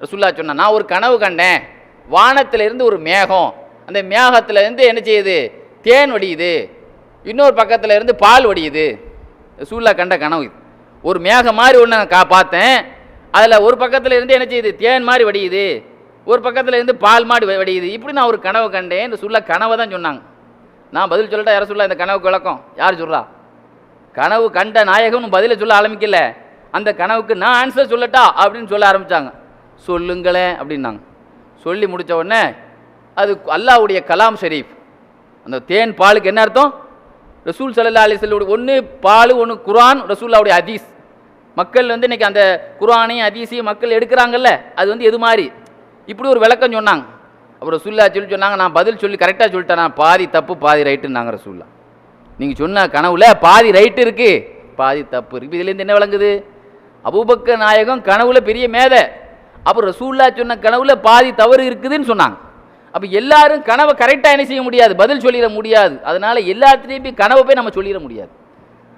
ரசூல்லா சொன்னா நான் ஒரு கனவு கண்டேன். வானத்திலிருந்து ஒரு மேகம். அந்த மேகத்திலேருந்து என்ன செய்யுது? தேன் வடியுது. இன்னொரு பக்கத்தில் இருந்து பால் வடியுது. ரசூல்லா கண்ட கனவு இது. ஒரு மேகம் மாதிரி ஒன்று நான் கா பார்த்தேன். அதில் ஒரு பக்கத்தில் இருந்து என்ன செய்யுது? தேன் மாதிரி வடியுது. ஒரு பக்கத்தில் இருந்து பால் மாடி வடியுது இப்படி நான் ஒரு கனவு கண்டேன். இந்த சொல்ல கனவை தான் சொன்னாங்க. நான் பதில் சொல்லிட்டா யார சொல்ல? இந்த கனவுக்கு விளக்கம். யார் சொல்கிறா கனவு கண்ட நாயகம்னு பதிலை சொல்ல ஆரம்பிக்கல. அந்த கனவுக்கு நான் ஆன்சர் சொல்லட்டா அப்படின்னு சொல்ல ஆரம்பிச்சாங்க. சொல்லுங்களேன் அப்படின்னாங்க. சொல்லி முடித்த உடனே அது அல்லாஹ்வுடைய கலாம் ஷெரீஃப் அந்த தேன் பாலுக்கு என்ன அர்த்தம்? ரசூல் சல்லா அலிஸ்வல்லுடைய ஒன்று பால் ஒன்று குரான் ரசூல்லாவுடைய ஹதீஸ். மக்கள் வந்து இன்னைக்கு அந்த குரானையும் ஹதீஸையும் மக்கள் எடுக்கிறாங்கல்ல அது வந்து எது மாதிரி? இப்படி ஒரு விளக்கம் சொன்னாங்க. அப்புறம் சுல்லா சொல்லி சொன்னாங்க நான் பதில் சொல்லி கரெக்டாக சொல்லிட்டேன் நான் பாதி தப்பு பாதி ரைட்டுன்னாங்க ரசூல்லா நீங்கள் சொன்ன கனவுல பாதி ரைட்டு இருக்குது பாதி தப்பு இருக்குது இதுலேருந்து என்ன விளங்குது? அபூபக்க நாயகம் கனவுல பெரிய மேதை. அப்புறம் ரசூல்லா சொன்ன கனவுல பாதி தவறு இருக்குதுன்னு சொன்னாங்க. அப்போ எல்லாரும் கனவை கரெக்டாக என்ன செய்ய முடியாது? பதில் சொல்லிட முடியாது. அதனால எல்லாத்துலேயும் போய் கனவை போய் நம்ம சொல்லிட முடியாது.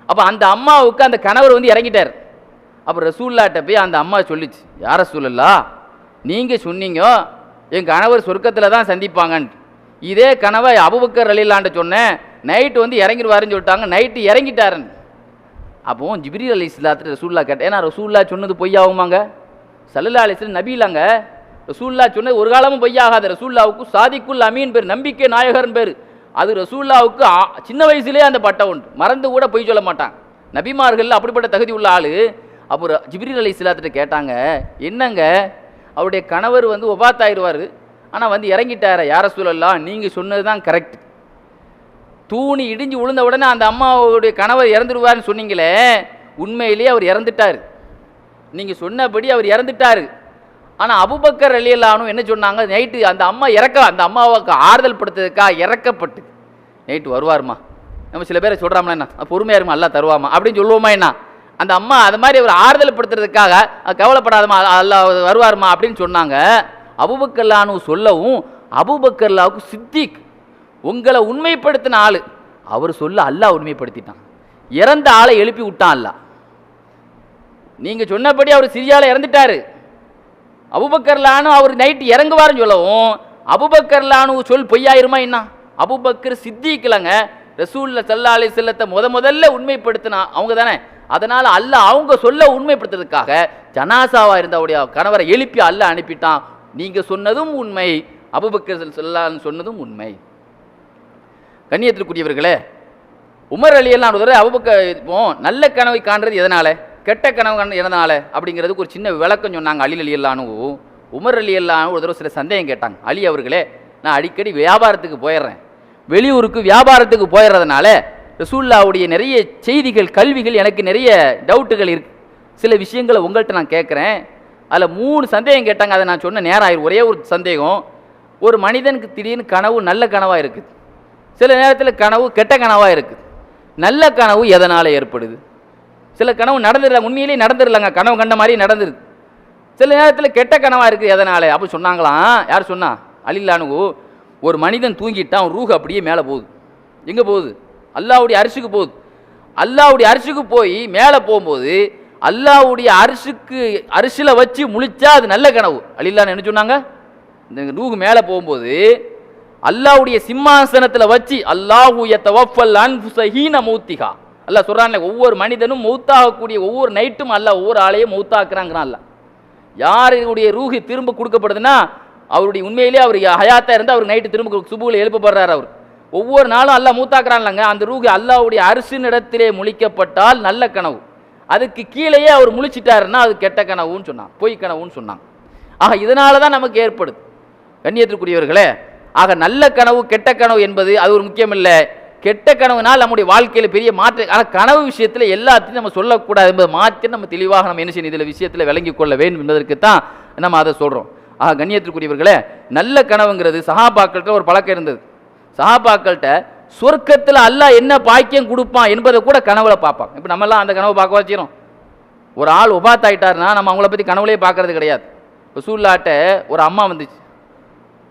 அப்போ அந்த அம்மாவுக்கு அந்த கணவர் வந்து இறங்கிட்டார். அப்போ ரசூல்லாட்ட போய் அந்த அம்மா சொல்லிச்சு யார சொல்லலா நீங்கள் சொன்னீங்க என் கணவர் சொர்க்கத்தில் தான் சந்திப்பாங்கன்ட்டு. இதே கனவை அபுபக்கர் அலிலான்ட்டு சொன்னேன் நைட்டு வந்து இறங்கிடுவாருன்னு சொல்லிட்டாங்க நைட்டு இறங்கிட்டாருன்னு. அப்போ ஜிப்ரி அலி இஸ்லாத்து ரசூல்லா கேட்டேன் ஏன்னா ரசூல்லா சொன்னது பொய்யாகுமாங்க? சல்லல்லா அலிஸ்லாம் நபிலாங்க ரசூல்லா சொன்னது ஒரு காலமும் பொய்யாகாது. ரசூல்லாவுக்கு சாதிக்குல் அமீன் பேர் நம்பிக்கை நாயகர்னு பேர். அது ரசூல்லாவுக்கு சின்ன வயசுலேயே அந்த பட்டம் உண்டு. மறந்து கூட பொய் சொல்ல மாட்டான் நபிமார்கள் அப்படிப்பட்ட தகுதி உள்ள ஆள். அப்புறம் ஜிப்ரி அலி இஸ்லாத்துட்டு கேட்டாங்க என்னங்க? அவருடைய கணவர் வந்து ஒபாத்தாயிருவார் ஆனால் வந்து இறங்கிட்டார யார சூழல்லாம் நீங்கள் சொன்னது தான் கரெக்ட். தூணி இடிஞ்சு விழுந்த உடனே அந்த அம்மாவுடைய கணவர் இறந்துடுவார்னு சொன்னீங்களே உண்மையிலேயே அவர் இறந்துட்டார். நீங்கள் சொன்னபடி அவர் இறந்துட்டார். ஆனால் அபுபக்கர் அலியல்லானும் என்ன சொன்னாங்க? நைட்டு அந்த அம்மா இறக்க அந்த அம்மாவுக்கு ஆறுதல் படுத்ததுக்கா? இறக்கப்பட்டு நைட்டு வருவாருமா நம்ம சில பேரை சொல்கிறாமல் என்ன? பொறுமையா இருமா எல்லாம் தருவாமா அப்படின்னு சொல்லுவோமா என்ன? அந்த அம்மா அது மாதிரி ஒரு ஆறுதல் படுத்துறதுக்காக கவலைப்படாதம்மா அல்லாஹ் வருவாருமா அப்படின்னு சொன்னாங்க. அபுபக்கர்லானு சொல்லவும் அபுபக்கர்லாவுக்கு சித்திக் உங்களை உண்மைப்படுத்தின ஆள். அவர் சொல்ல அல்லாஹ் உண்மைப்படுத்திட்டான். இறந்த ஆளை எழுப்பி விட்டான் அல்லாஹ். நீங்கள் சொன்னபடி அவர் சிரியாவில் இறந்துட்டாரு. அபுபக்கர்லானு அவர் நைட்டு இறங்குவாருன்னு சொல்லவும் அபுபக்கர்லானு சொல் பொய்யாயிருமா என்ன? அபுபக்கர் சித்திக்கலங்க ரசூல்ல சல்லா அலி செல்லத்தை முத முதல்ல உண்மைப்படுத்தினா அவங்க தானே அதனால் அல்ல அவங்க சொல்ல உண்மைப்படுத்துறதுக்காக ஜனாசாவாக இருந்தவுடைய கணவரை எழுப்பி அல்ல அனுப்பிட்டான். நீங்கள் சொன்னதும் உண்மை. அபுபக்கர் சொல்லான்னு சொன்னதும் உண்மை. கண்ணியத்திற்குரியவர்களே உமர் அலி எல்லாம் ஒரு தடவை அபுபக்க இப்போ நல்ல கனவை காண்றது எதனால்? கெட்ட கனவு காண்றது எதனால்? அப்படிங்கிறதுக்கு ஒரு சின்ன விளக்கம் சொன்னாங்க அலி அலி அல்லானு உமர் அலி அல்லானு ஒரு தடவை சில சந்தேகம் கேட்டாங்க. அலி அவர்களே நான் அடிக்கடி வியாபாரத்துக்கு போயிடுறேன். வெளியூருக்கு வியாபாரத்துக்கு போயிடுறதுனால ரசூல்லாவுடைய நிறைய செய்திகள் கல்விகள் எனக்கு நிறைய டவுட்டுகள் இருக்கு. சில விஷயங்களை உங்கள்கிட்ட நான் கேட்குறேன். அதில் மூணு சந்தேகம் கேட்டாங்க. அதை நான் சொன்ன நேரம் ஆயிரும். ஒரே ஒரு சந்தேகம். ஒரு மனிதனுக்கு திடீர்னு கனவு நல்ல கனவாக இருக்குது. சில நேரத்தில் கனவு கெட்ட கனவாக இருக்குது. நல்ல கனவு எதனால் ஏற்படுது? சில கனவு நடந்துடல. உண்மையிலேயே நடந்துடலங்க. கனவு கண்ட மாதிரி நடந்துருக்கு சில நேரத்தில் கெட்ட கனவாக இருக்குது எதனால்? அப்படி சொன்னாங்களாம். யார் சொன்னா? அலில்லானு ஒரு மனிதன் தூங்கிட்டான். ரூஹ் அப்படியே மேலே போகுது. எங்கே போகுது? அல்லாவுடைய அரிசுக்கு போகுது. அல்லாவுடைய அரிசுக்கு போய் மேலே போகும்போது அல்லாவுடைய அரிசுக்கு அரிசியில் வச்சு முழிச்சா அது நல்ல கனவு. அலில்லான்னு என்ன சொன்னாங்க? இந்த ரூகு மேலே போகும்போது அல்லாவுடைய சிம்மாசனத்தில் வச்சு அல்லாஹு யத்தவஃபல் அன்ஃபுஸ மௌத்திகா. அல்லா சொல்கிறான்ல ஒவ்வொரு மனிதனும் மௌத்தாகக்கூடிய ஒவ்வொரு நைட்டும் அல்ல ஒவ்வொரு ஆளையும் மௌத்தாக்குறாங்கிறான் அல்ல யாருடைய ரூஹி திரும்ப கொடுக்கப்படுதுன்னா அவருடைய உண்மையிலேயே அவர் ஹயாத்தா இருந்தால் அவர் நைட்டு திரும்ப சுபுவில் எழுப்பப்படுறார் அவர். ஒவ்வொரு நாளும் அல்லா மூத்தாக்குறான்லங்க. அந்த ரூஹி அல்லாஹ்வுடைய அரசினிடத்திலே முழிக்கப்பட்டால் நல்ல கனவு. அதுக்கு கீழேயே அவர் முழிச்சிட்டாருன்னா அது கெட்ட கனவுன்னு சொன்னான். பொய் கனவுன்னு சொன்னான். ஆக இதனால தான் நமக்கு ஏற்படுது. கண்ணியத்திற்குரியவர்களே ஆக நல்ல கனவு கெட்ட கனவு என்பது அது ஒரு முக்கியம் இல்லை கெட்ட கனவுனால் நம்முடைய வாழ்க்கையில் பெரிய மாற்ற ஆனால் கனவு விஷயத்தில் எல்லாத்தையும் நம்ம சொல்லக்கூடாது என்பது மாற்றி நம்ம தெளிவாக நம்ம என்ன செய்யணும்? இதில் விஷயத்தில் விளங்கி கொள்ள வேண்டும் என்பதற்கு தான் நம்ம அதை சொல்கிறோம் ஆக கண்ணியத்திற்குரியவர்களே நல்ல கனவுங்கிறது சகாபாக்கள்கிட்ட ஒரு பழக்கம் இருந்தது. சஹாபாக்கள்கிட்ட சொர்க்கத்தில் அல்லாஹ் என்ன பாக்கியம் கொடுப்பான் என்பதை கூட கனவுல பார்ப்பாங்க. இப்போ நம்மலாம் அந்த கனவை பார்க்க வச்சிரும். ஒரு ஆள் உபாத் நம்ம அவங்கள பற்றி கனவுலேயே பார்க்கறது கிடையாது. ரசூல்லாட்ட ஒரு அம்மா வந்துச்சு.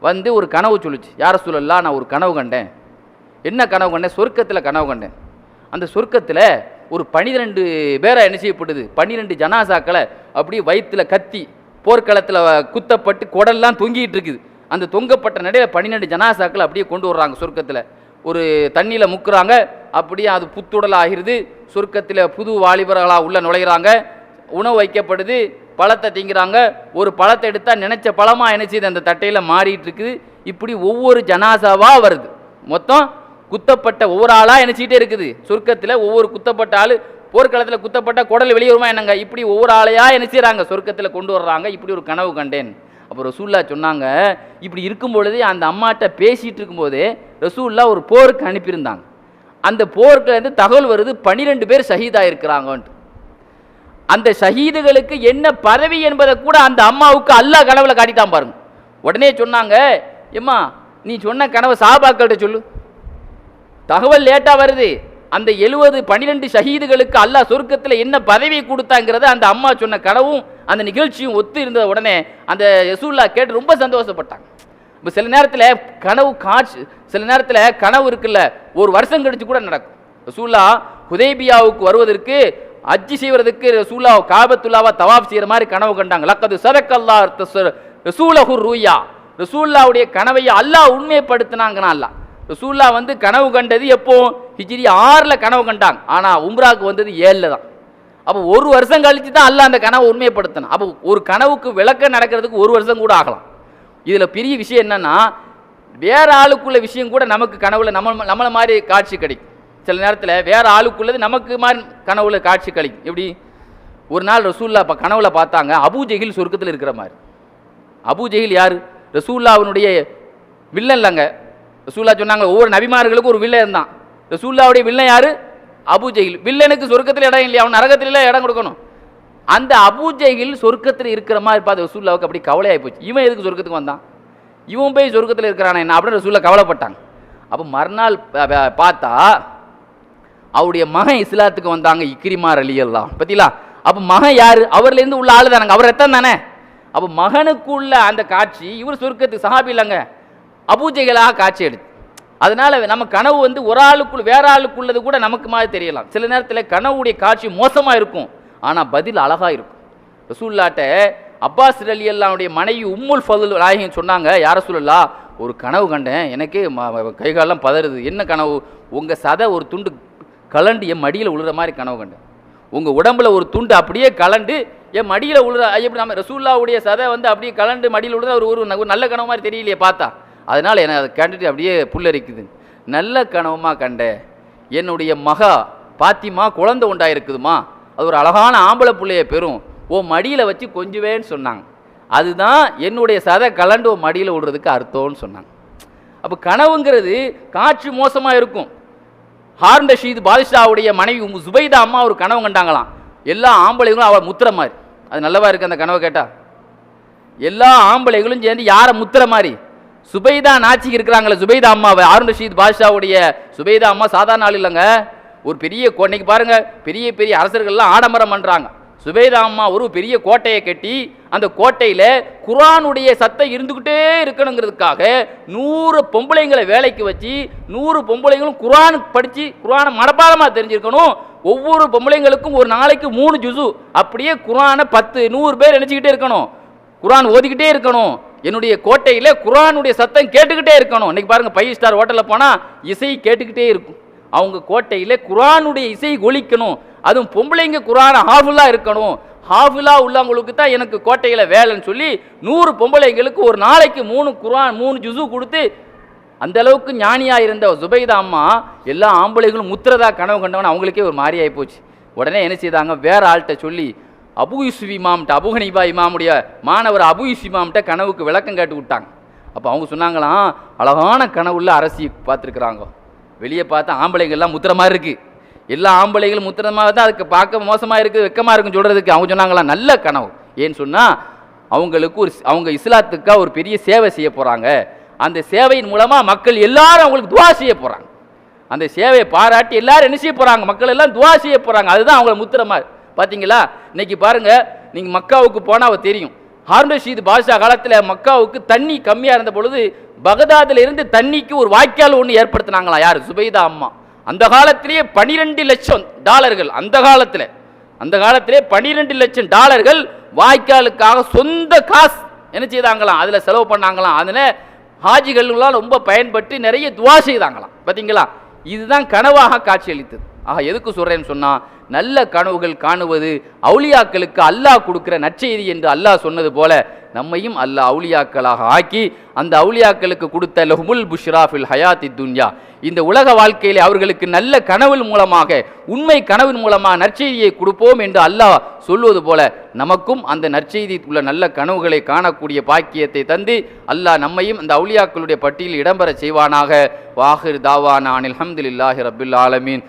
வந்து ஒரு கனவு சொல்லுச்சு. யார சொல்லலாம் நான் ஒரு கனவு கண்டேன். என்ன கனவு கண்டேன்? சொர்க்கத்தில் கனவு கண்டேன். அந்த சொர்க்கத்தில் ஒரு பனிரெண்டு பேரை என்ன செய்யப்படுது பன்னிரெண்டு ஜனாசாக்களை அப்படியே வயிற்றில் கத்தி போர்க்களத்தில் குத்தப்பட்டு குடல்லாம் தொங்கிட்டு இருக்குது. அந்த தொங்கப்பட்ட நடையில் பன்னிரெண்டு ஜனாசாக்களை அப்படியே கொண்டு வர்றாங்க சொர்க்கத்தில். ஒரு தண்ணியில் முக்குறாங்க அப்படியே அது புத்துடல் ஆகிறது சொர்க்கத்தில் புது வாலிபர்களாக உள்ளே நுழையிறாங்க. உணவு வைக்கப்படுது பழத்தை திங்கிறாங்க. ஒரு பழத்தை எடுத்தால் நினச்ச பழமாக நினச்சிது அந்த தட்டையில் மாறிட்டு இருக்குது. இப்படி ஒவ்வொரு ஜனாசாவாக வருது. மொத்தம் குத்தப்பட்ட ஒவ்வொரு ஆளாக நினச்சிக்கிட்டே இருக்குது? சொர்க்கத்தில் ஒவ்வொரு குத்தப்பட்ட ஆள் போர்க்களத்தில் குத்தப்பட்ட குடல் வெளியே வருமா என்னங்க? இப்படி ஒவ்வொரு ஆளையாக என்ன செய்கிறாங்க சொர்க்கத்தில் கொண்டு வர்றாங்க. இப்படி ஒரு கனவு கண்டேன். அப்போ ரசூல்லா சொன்னாங்க இப்படி இருக்கும் பொழுதே அந்த அம்மாட்ட பேசிகிட்டு இருக்கும்போதே ரசூல்லா ஒரு போருக்கு அனுப்பியிருந்தாங்க. அந்த போருக்குலேருந்து தகவல் வருது பன்னிரெண்டு பேர் ஷஹீதாக இருக்கிறாங்கன்ட்டு. அந்த ஷஹீதுகளுக்கு என்ன பதவி என்பதை கூட அந்த அம்மாவுக்கு அல்லாஹ் கனவுல காட்டித்தான் பாருங்க. உடனே சொன்னாங்க எம்மா நீ சொன்ன கனவை சாபாக்கள்கிட்ட சொல்லு. தகவல் லேட்டாக வருது. அந்த எழுபது பன்னிரெண்டு ஷஹீதுகளுக்கு அல்லாஹ் சொர்க்கத்தில் என்ன பதவி கொடுத்தாங்கிறத அந்த அம்மா சொன்ன கனவும் அந்த நிகழ்ச்சியும் ஒத்து இருந்த உடனே அந்த யசூல்லா கேட்டு ரொம்ப சந்தோஷப்பட்டாங்க. இப்போ சில நேரத்தில் கனவு காட்சி சில நேரத்தில் கனவு இருக்குல்ல ஒரு வருஷம் கழிச்சு கூட நடக்கும். ரசூல்லா ஹுதேபியாவுக்கு வருவதற்கு அஜ்ஜி செய்வதற்கு ரசூல்லா காபத்துல்லாவா தவாப் செய்கிற மாதிரி கனவு கண்டாங்க. லக்கது சதக்கல்லா ரசூலஹு ரூயா. ரசூல்லாவுடைய கனவையை அல்லாஹ் உண்மைப்படுத்தினாங்கனா அல்லா ரசூல்லா வந்து கனவு கண்டது எப்போ? ஹிஜ்ரி ஆறில் கனவு கண்டாங்க. ஆனால் உம்ராவுக்கு வந்தது ஏழில் தான். அப்போ ஒரு வருஷம் கழிச்சு தான் அல்ல அந்த கனவை உண்மைப்படுத்தணும் அப்போ ஒரு கனவுக்கு விளக்க நடக்கிறதுக்கு ஒரு வருஷம் கூட ஆகலாம். இதில் பெரிய விஷயம் என்னென்னா வேற ஆளுக்குள்ள விஷயம் கூட நமக்கு கனவுல நம்ம நம்மளை மாதிரி காட்சி கிடைக்கும். சில நேரத்தில் வேற ஆளுக்குள்ளது நமக்கு மாதிரி கனவுல காட்சி கிடைக்கும் எப்படி? ஒரு நாள் ரசூல்லா இப்போ கனவுல பார்த்தாங்க அபு ஜெகில் சொர்க்கத்தில் இருக்கிற மாதிரி. அபு ஜெகில் யார்? ரசூல்லாவினுடைய வில்லன் இல்லைங்க. ரசூல்லா சொன்னாங்க ஒவ்வொரு நபிமார்களுக்கும் ஒரு வில்லன் இருந்தான் ரசூல்லாவுடைய வில்லன் யார்? அபுஜெயில் வில்லனுக்கு சொர்க்கத்தில் இடம் இல்லையா? அவன் நரகத்தில் இடம் கொடுக்கணும். அந்த அபூ சொர்க்கத்தில் இருக்கிற மாதிரி பார்த்து ரசூல்லாவுக்கு அப்படி கவலையாகி போச்சு. இவன் எதுக்கு சொர்க்கத்துக்கு வந்தான்? இவன் போய் சொர்க்கத்தில் இருக்கிறானே என்ன அப்படின்னு ரசூல்லா கவலைப்பட்டாங்க. அப்போ மறுநாள் பார்த்தா அவருடைய மகன் இஸ்லாத்துக்கு வந்தாங்க இக்ரிமார் அலி அல்லாஹ் பத்திலா அப்போ மகன் யார்? அவர்லேருந்து உள்ள ஆள் தானங்க அவர் ரத்தம் தானே? அப்போ மகனுக்குள்ள அந்த காட்சி இவர் சொர்க்கத்துக்கு சஹாபி இல்லைங்க. அபூஜைகளாக காட்சி எடுத்து அதனால் நம்ம கனவு வந்து ஒரு ஆளுக்குள் வேற ஆளுக்குள்ளது கூட நமக்கு மாதிரி தெரியலாம். சில நேரத்தில் கனவுடைய காட்சி மோசமாக இருக்கும். ஆனால் பதில் அழகாக இருக்கும். ரசூல்லாட்ட அப்பாஸ் அலி அல்லாவுடைய மனைவி உம்முல் ஃபதுல் நாயகன் சொன்னாங்க யார சொல்லலா ஒரு கனவு கண்டேன். எனக்கே ம- கை காலெல்லாம் பதறுது. என்ன கனவு? உங்கள் சதை ஒரு துண்டு கலண்டு என் மடியில் உழுற மாதிரி கனவு கண்டேன். உங்கள் உடம்புல ஒரு துண்டு அப்படியே கலண்டு என் மடியில் உழுற எப்படி நம்ம ரசூல்லாவுடைய சதை வந்து அப்படியே கலண்டு மடியில் உழுற ஒரு ஒரு நல்ல கனவு மாதிரி தெரியலையே பார்த்தா. அதனால் எனக்கு அதை கண்டுட்டு அப்படியே புல்லரிக்குது. நல்ல கனவுமா கண்டேன் என்னுடைய மகா பாத்திமா குழந்தை உண்டாயிருக்குதுமா. அது ஒரு அழகான ஆம்பளை பிள்ளைய பெறும். ஓ மடியில் வச்சு கொஞ்சுவேன்னு சொன்னாங்க. அதுதான் என்னுடைய சதை கலண்டு ஓ மடியில் விடுறதுக்கு அர்த்தம்னு சொன்னாங்க. அப்போ கனவுங்கிறது காட்சி மோசமாக இருக்கும். ஹார்ந்த ரஷீத் பாதிஷாவுடைய மனைவி சுபைதா அம்மா ஒரு கனவு கண்டாங்களாம். எல்லா ஆம்பளைகளும் அவள் முத்துற மாதிரி. அது நல்லவா இருக்குது அந்த கனவை கேட்டால் எல்லா ஆம்பளைகளும் சேர்ந்து யாரை முத்துற மாதிரி? சுபைதா நாச்சிக்கு இருக்கிறாங்களே சுபைதா அம்மாவை ஹார்ன் ரஷீத் பாஷாவுடைய சுபைதா அம்மா சாதாரண ஆள் இல்லைங்க. ஒரு பெரிய கோ- இன்னைக்கு பாருங்க பெரிய பெரிய அரசர்கள்லாம் ஆடம்பரம் பண்ணுறாங்க சுபைதா அம்மா ஒரு பெரிய கோட்டையை கட்டி அந்த கோட்டையில் குரானுடைய சத்தம் இருந்துக்கிட்டே இருக்கணுங்கிறதுக்காக நூறு பொம்பளைங்களை வேலைக்கு வச்சு நூறு பொம்பளைங்களும் குரான் படித்து குரானை மனப்பாடமாக தெரிஞ்சிருக்கணும். ஒவ்வொரு பொம்பளைங்களுக்கும் ஒரு நாளைக்கு மூணு ஜுசு அப்படியே குரானை பத்து நூறு பேர் நினச்சிக்கிட்டே இருக்கணும். குரான் ஓதிக்கிட்டே இருக்கணும். என்னுடைய கோட்டையில் குரானுடைய சத்தம் கேட்டுக்கிட்டே இருக்கணும். இன்னைக்கு பாருங்கள் ஃபைவ் ஸ்டார் ஹோட்டலில் போனால் இசை கேட்டுக்கிட்டே இருக்கும். அவங்க கோட்டையில் குரானுடைய இசை ஒழிக்கணும் அதுவும் பொம்பளைங்க குரான் ஹாஃபுல்லாக இருக்கணும். ஹாஃபுல்லாக உள்ளவங்களுக்கு தான் எனக்கு கோட்டையில் வேலைன்னு சொல்லி நூறு பொம்பளைங்களுக்கு ஒரு நாளைக்கு மூணு குரான் மூணு ஜுசு கொடுத்து அந்த அளவுக்கு ஞானியாக இருந்த சுபைதா அம்மா எல்லா ஆம்பளைகளும் முத்திரதா கனவு கண்டவன் அவங்களுக்கே ஒரு மாறியாகி போச்சு. உடனே என்ன செய்தாங்க? வேற ஆள்கிட்ட சொல்லி அபு யூசுப் இமாம்கிட்ட அபு ஹனீபா இமாமுடைய மாணவர் அபு யூசுப் இமாம்கிட்ட கனவுக்கு விளக்கம் கேட்டு விட்டாங்க. அப்போ அவங்க சொன்னாங்களாம் அழகான கனவுள்ள அரசி பார்த்துருக்குறாங்க. வெளியே பார்த்தா ஆம்பளைங்கள்லாம் எல்லாம் இருக்குது மாதிரி எல்லா ஆம்பளைகளும் முத்திரமாக தான் அதுக்கு பார்க்க மோசமாக இருக்குது வெக்கமாக இருக்குன்னு சொல்கிறதுக்கு அவங்க சொன்னாங்களாம் நல்ல கனவு. ஏன்னு சொன்னால் அவங்களுக்கு ஒரு அவங்க இஸ்லாத்துக்காக ஒரு பெரிய சேவை செய்ய போகிறாங்க அந்த சேவையின் மூலமாக மக்கள் எல்லாரும் அவங்களுக்கு துவா செய்ய போகிறாங்க அந்த சேவையை பாராட்டி எல்லாரும் என்ன செய்ய போகிறாங்க மக்கள் எல்லாம் துவா செய்ய போகிறாங்க அதுதான் அவங்கள முத்திரமாக பார்த்தீங்களா இன்னைக்கு பாருங்கள் நீங்கள் மக்காவுக்கு போனால் அவள் தெரியும். ஹார்ன் ரஷீத் பாஷா காலத்தில் மக்காவுக்கு தண்ணி கம்மியாக இருந்த பொழுது பகதாதுல இருந்து தண்ணிக்கு ஒரு வாய்க்கால் ஒன்று ஏற்படுத்தினாங்களா யார்? சுபைதா அம்மா. அந்த காலத்திலேயே பனிரெண்டு லட்சம் டாலர்கள் அந்த காலத்தில். அந்த காலத்திலே பனிரெண்டு லட்சம் டாலர்கள் வாய்க்காலுக்காக சொந்த காசு என்ன செய்தாங்களாம்? அதில் செலவு பண்ணாங்களாம். அதில் ஹாஜிகள்லாம் ரொம்ப பயன்பட்டு நிறைய துவா செய்தாங்களாம். பார்த்தீங்களா இதுதான் கனவாக காட்சியளித்தது. ஆக எதுக்கு சொல்றேன்னு சொன்னா நல்ல கனவுகள் காணுவது அவுளியாக்களுக்கு அல்லாஹ் கொடுக்கிற நற்செய்தி என்று அல்லாஹ் சொன்னது போல நம்மையும் அல்லாஹ் அவுளியாக்களாக ஆக்கி அந்த அவுளியாக்களுக்கு கொடுத்த லஹுமுல் புஷ்ராஃபில் ஹயாத்தி துன்யா. இந்த உலக வாழ்க்கையிலே அவர்களுக்கு நல்ல கனவின் மூலமாக உண்மை கனவின் மூலமாக நற்செய்தியை கொடுப்போம் என்று அல்லாஹ் சொல்வது போல நமக்கும் அந்த நற்செய்தி உள்ள நல்ல கனவுகளை காணக்கூடிய பாக்கியத்தை தந்து அல்லாஹ் நம்மையும் அந்த அவுளியாக்களுடைய பட்டியலில் இடம்பெற செய்வானாக. வாஹிர் தாவானா அனில் அல்ஹம்துலில்லாஹி ஆலமீன்.